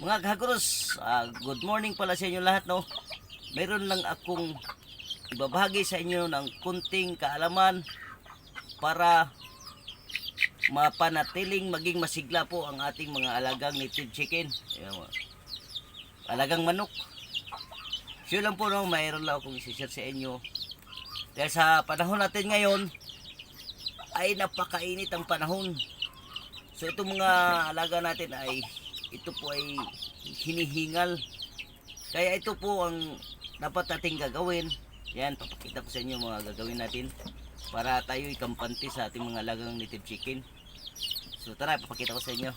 Mga kaguros, ah, good morning pala sa inyo lahat no. Meron lang akong ibabahagi sa inyo ng kunting kaalaman para mapanatiling maging masigla po ang ating mga alagang native chicken. Ayan, alagang manok. So lang po no, mayroon lang akong isi-share sa inyo. Dahil sa panahon natin ngayon, ay napakainit ang panahon. So itong mga alaga natin ay ito po ay hinihingal. Kaya ito po ang dapat nating gagawin. Yan, papakita ko sa inyo mga gagawin natin para tayo ikampante sa ating mga alagang native chicken. So tara, papakita ko sa inyo.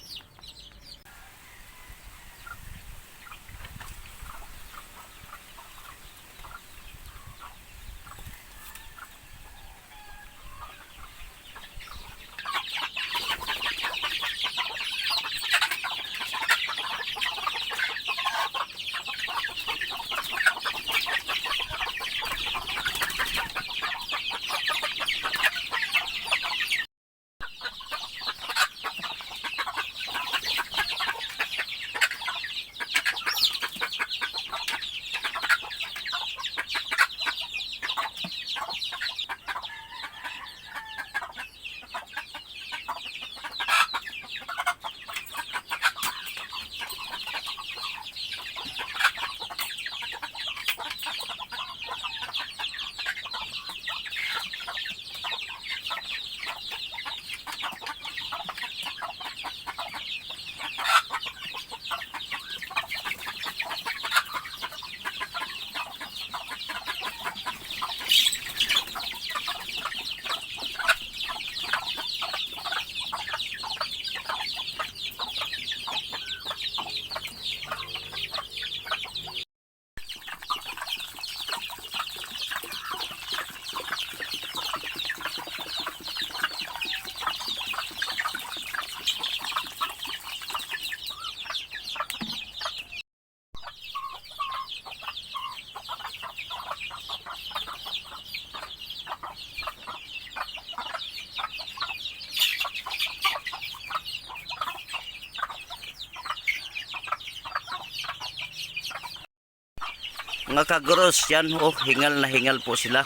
Mga kaguros, yan oh, hingal na hingal po sila.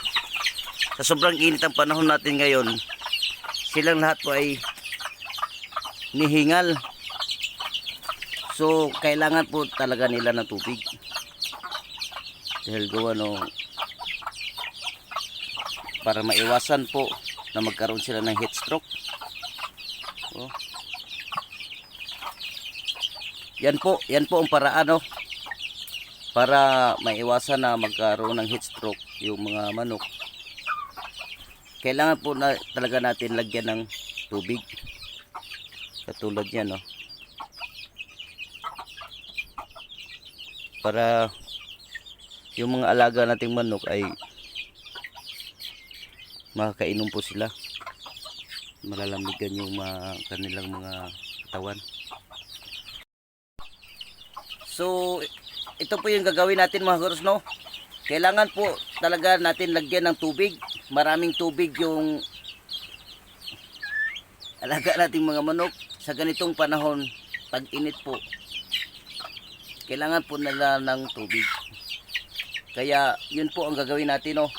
Sa sobrang init ang panahon natin ngayon, silang lahat po ay nihingal. So, kailangan po talaga nila ng tubig. Dahil gawa no, para maiwasan po na magkaroon sila ng heat stroke. Oh. Yan po, yan po ang paraan oh para maiwasan na magkaroon ng heat stroke yung mga manok kailangan po na talaga natin lagyan ng tubig. Katulad yan no para yung mga alaga nating manok ay makakainom po sila. Malalamigan yung mga kanilang mga katawan. So ito po yung gagawin natin mga guros no? Kailangan po talaga natin lagyan ng tubig. Maraming tubig yung alaga nating mga manok sa ganitong panahon. Pag init po. Kailangan po nila ng tubig. Kaya yun po ang gagawin natin no?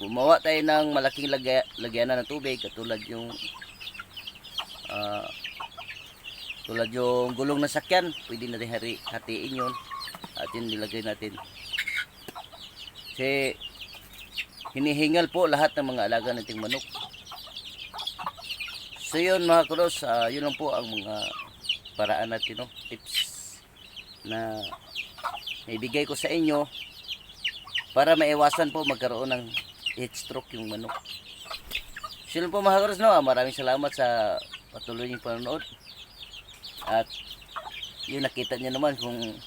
Gumawa tayo ng malaking lagya, ng tubig. Katulad yung ah, tulad yung gulong na sakyan. Pwede natin hari, hatiin yun at yun nilagay natin. Kasi hinihingal po lahat ng mga alaga nating manok. So yun mga kuros ah, yun lang po ang mga paraan natin no, tips na naibigay ko sa inyo para maiwasan po magkaroon ng heat stroke yung manok. So yun po mga kuros no, Ah, maraming salamat sa patuloy niyong panonood. At yun nakita niyo naman kung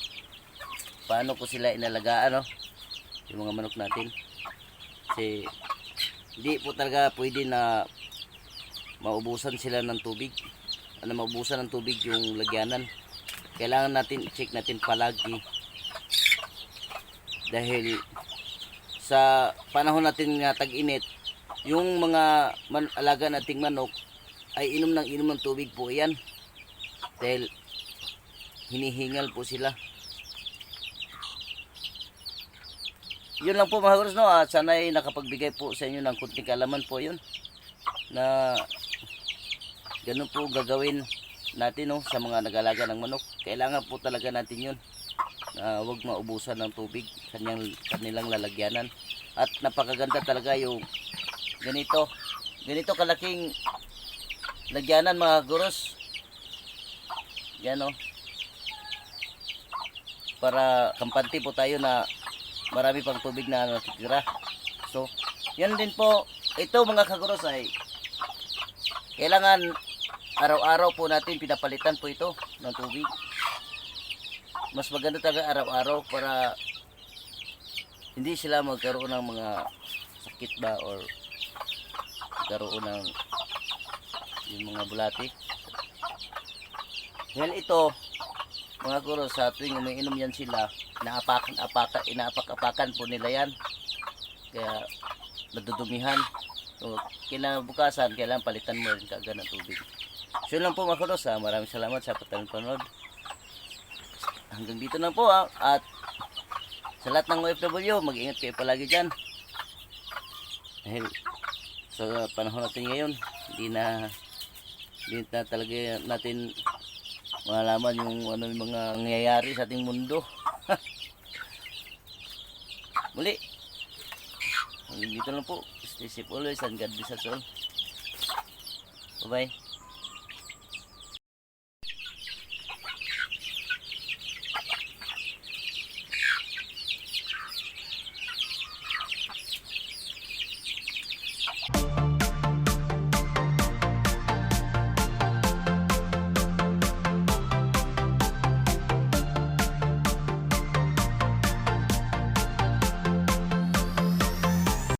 paano ko sila inalagaan no? Yung mga manok natin. Kasi hindi po talaga pwede na maubusan sila ng tubig. Ano maubusan ng tubig yung lagyanan. Kailangan natin check natin palagi. Dahil sa panahon natin nga tag-init yung mga man, alaga nating manok ay inom ng inom ng tubig po yan. Dahil hinihingal po sila. Yun lang po mga kaguros no, at sana ay nakapagbigay po sa inyo ng kunting kaalaman po yun na ganun po gagawin natin no, sa mga nagalaga ng manok. Kailangan po talaga natin yun na huwag maubusan ng tubig kanyang, kanilang lalagyanan. At napakaganda talaga yung ganito. Ganito kalaking lagyanan mga guros. Yan o. Para kampante po tayo na marami pang tubig na natitira. So, yan din po. Ito mga kaguros ay kailangan araw-araw po natin pinapalitan po ito ng tubig. Mas maganda talaga araw-araw para hindi sila magkaroon ng mga sakit ba or magkaroon ng yung mga bulati. Dahil ito, mga guro, sa tuwing umiinom yan sila, inaapakan, apakan, inaapak-apakan po nila yan. Kaya nadudumihan. So, kinabukasan, kailangan palitan mo rin kaagad ng tubig. So, yun lang po mga guro, sa maraming salamat sa patalang panood. Hanggang dito na po ah. At sa lahat ng OFW, mag-ingat kayo palagi dyan. Dahil sa panahon natin ngayon, hindi na hindi na talaga natin malaman yung ano yung mga nangyayari sa ating mundo. Muli. Hanggang dito lang po. Stay safe always and God bless us all. Bye-bye.